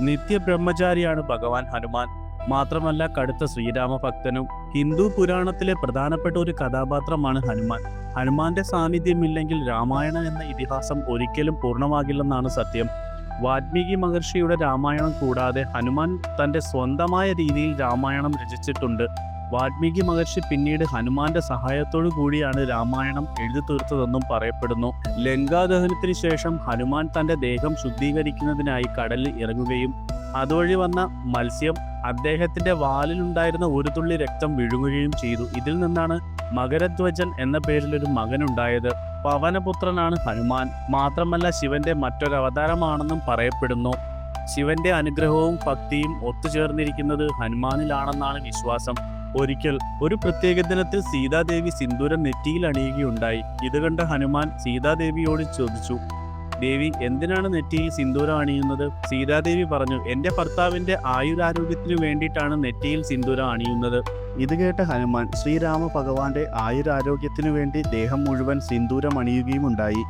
നിത്യബ്രഹ്മചാരിയാണ് ഭഗവാൻ ഹനുമാൻ. മാത്രമല്ല കടുത്ത ശ്രീരാമ ഭക്തനും ഹിന്ദു പുരാണത്തിലെ പ്രധാനപ്പെട്ട ഒരു കഥാപാത്രമാണ് ഹനുമാൻ. ഹനുമാന്റെ സാന്നിധ്യമില്ലെങ്കിൽ രാമായണം എന്ന ഇതിഹാസം ഒരിക്കലും പൂർണമാകില്ലെന്നാണ് സത്യം. വാൽമീകി മഹർഷിയുടെ രാമായണം കൂടാതെ ഹനുമാൻ തന്റെ സ്വന്തമായ രീതിയിൽ രാമായണം രചിച്ചിട്ടുണ്ട്. വാൽമീകി മഹർഷി പിന്നീട് ഹനുമാന്റെ സഹായത്തോടു കൂടിയാണ് രാമായണം എഴുതി തീർത്തതെന്നും പറയപ്പെടുന്നു. ലങ്കാദഹനത്തിന് ശേഷം ഹനുമാൻ തന്റെ ദേഹം ശുദ്ധീകരിക്കുന്നതിനായി കടലിൽ ഇറങ്ങുകയും അതുവഴി വന്ന മത്സ്യം അദ്ദേഹത്തിന്റെ വാലിലുണ്ടായിരുന്ന ഒരു തുള്ളി രക്തം വിഴുങ്ങുകയും ചെയ്തു. ഇതിൽ നിന്നാണ് മകരധ്വജൻ എന്ന പേരിലൊരു മകനുണ്ടായത്. പവനപുത്രനാണ് ഹനുമാൻ. മാത്രമല്ല ശിവന്റെ മറ്റൊരവതാരമാണെന്നും പറയപ്പെടുന്നു. ശിവന്റെ അനുഗ്രഹവും ഭക്തിയും ഒത്തുചേർന്നിരിക്കുന്നത് ഹനുമാനിലാണെന്നാണ് വിശ്വാസം. ഒരിക്കൽ ഒരു പ്രത്യേക ദിനത്തിൽ സീതാദേവി സിന്ദൂരം നെറ്റിയിൽ അണിയുകയുണ്ടായി. ഇത് കണ്ട ഹനുമാൻ സീതാദേവിയോട് ചോദിച്ചു ദേവി എന്തിനാണ് നെറ്റിയിൽ സിന്ദൂരം അണിയുന്നത്? സീതാദേവി പറഞ്ഞു എന്റെ ഭർത്താവിന്റെ ആയുരാരോഗ്യത്തിനു വേണ്ടിയിട്ടാണ് നെറ്റിയിൽ സിന്ദൂരം അണിയുന്നത്. ഇത് കേട്ട ഹനുമാൻ ശ്രീരാമ ഭഗവാന്റെ ആയുരാരോഗ്യത്തിനു വേണ്ടി ദേഹം മുഴുവൻ സിന്ദൂരം അണിയുകയും ഉണ്ടായി